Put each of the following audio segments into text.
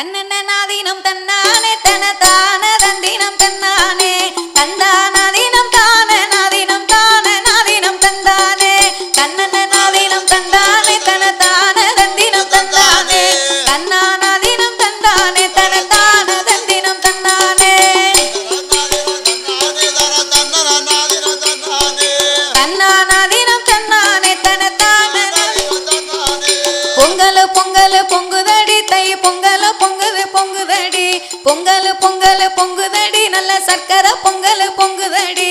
தன்னன்னாதீனம் தன்னானே தன தான தந்தினம் தன்னானே. தந்தானாதீனம் தான நாதீனம் தான நாதீனம் தந்தானே. தன்னன்னாதீனம் தந்தானே பொங்கல் பொங்கல் பொங்குதடி. நல்ல சர்க்கரை பொங்கல் பொங்குதடி.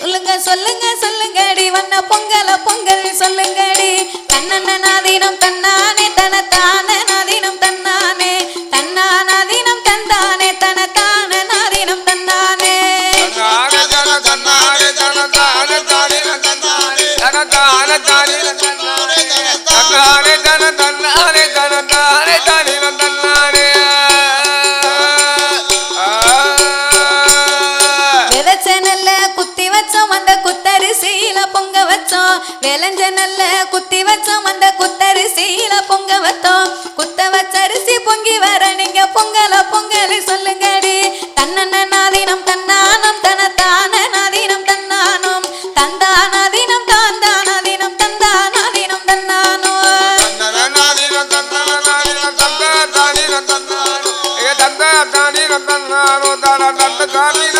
சொல்லுங்க சொல்லுங்க சொல்லுங்கடி. வண்ண பொங்கல பொங்கல் சொல்லுங்கடி. தன்னன்ன நாதீனம் தன்னானே தனத்தான நாதீனம் தன்னானே. தன்னானாதீனம் தந்தானே தனத்தான நாதீனம் தன்னானே. விதைச்ச சுத்தி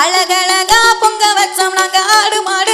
அழகழகா பொங்க வச்சோம் நாங்க ஆடு மாடு.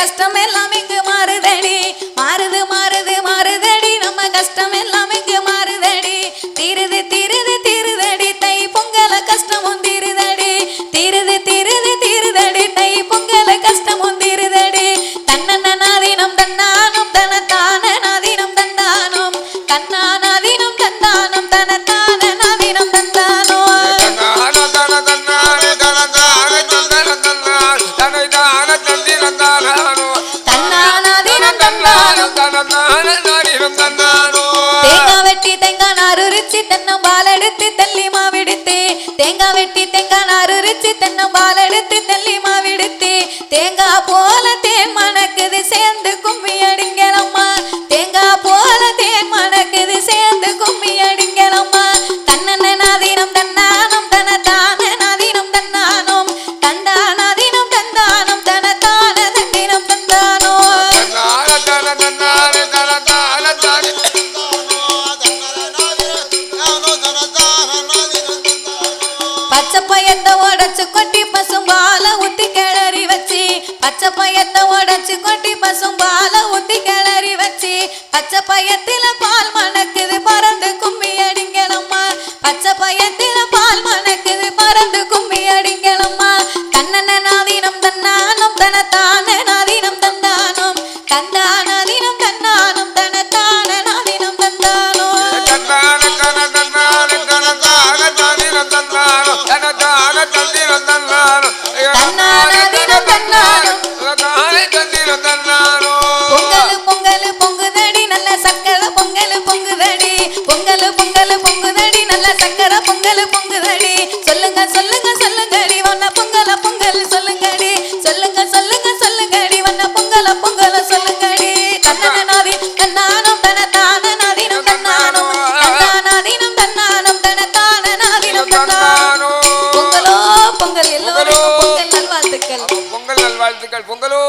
கஷ்டம் எல்லாம் இங்கு மாறுதடி. மாறுது மாறுது மாறுதடி. நம்ம கஷ்டம் எல்லாம் இங்கு மாறுதடி. தீருது தீருது தீருதடி. தை பொங்கல கஷ்டம் தீருதடி. தீருது தீருது தீருதடி. தை பொங்கல கஷ்டம் தீருதடி. தன்னன்ன நாதீனம் தன்னானம் தனத்தான நாதீனம் தந்தானம். தன்னானாதீனம் தந்தானும் தனத்தான நாதீனம் தந்தானும். தேங்காய் வெட்டி தேங்காய் நார் உரிச்சு தென்னம்பால் எடுத்து தள்ளி மாவிடுத்து தேங்காய் வெட்டி பச்சை பயத்தை உடைச்சு கொட்டி பசும் பால ஊத்தி கிளறி வச்சு. பச்சை பயத்தில பால் மணக்குது பறந்து கும்மி அடிங்கலம்மா பச்சை பயத்தில பால் மணக்குது பறந்து கும்மி அடிங்கலம்மா கண்ணன நாதீனம் தன்னானம் தன தான நாதீனம் தந்தானம் தந்தா நாதீனம் பொங்கல் பொங்கல் பொங்குதடி நல்ல சக்கர பொங்கல் பொங்குதடி. சொல்லுங்க சொல்லுங்க சொல்லுங்கடி வண்ண பொங்கல பொங்கல் சொல்லுங்கடி. சொல்லுங்க சொல்லுங்க சொல்லுங்கடி வண்ண பொங்கல பொங்கல சொல்லுங்கடி. தன்னானாதி தன்னானும் தன தானநாதினம் தன்னானும் தன்னானாதினம் தன்னானும் தன தானநாதினம் தன்னானும் பொங்கலோ பொங்கல் எல்லோரும் பொங்கல் நல்வாழ்த்துக்கள். பொங்கல் நல்வாழ்த்துக்கள். பொங்கலோ.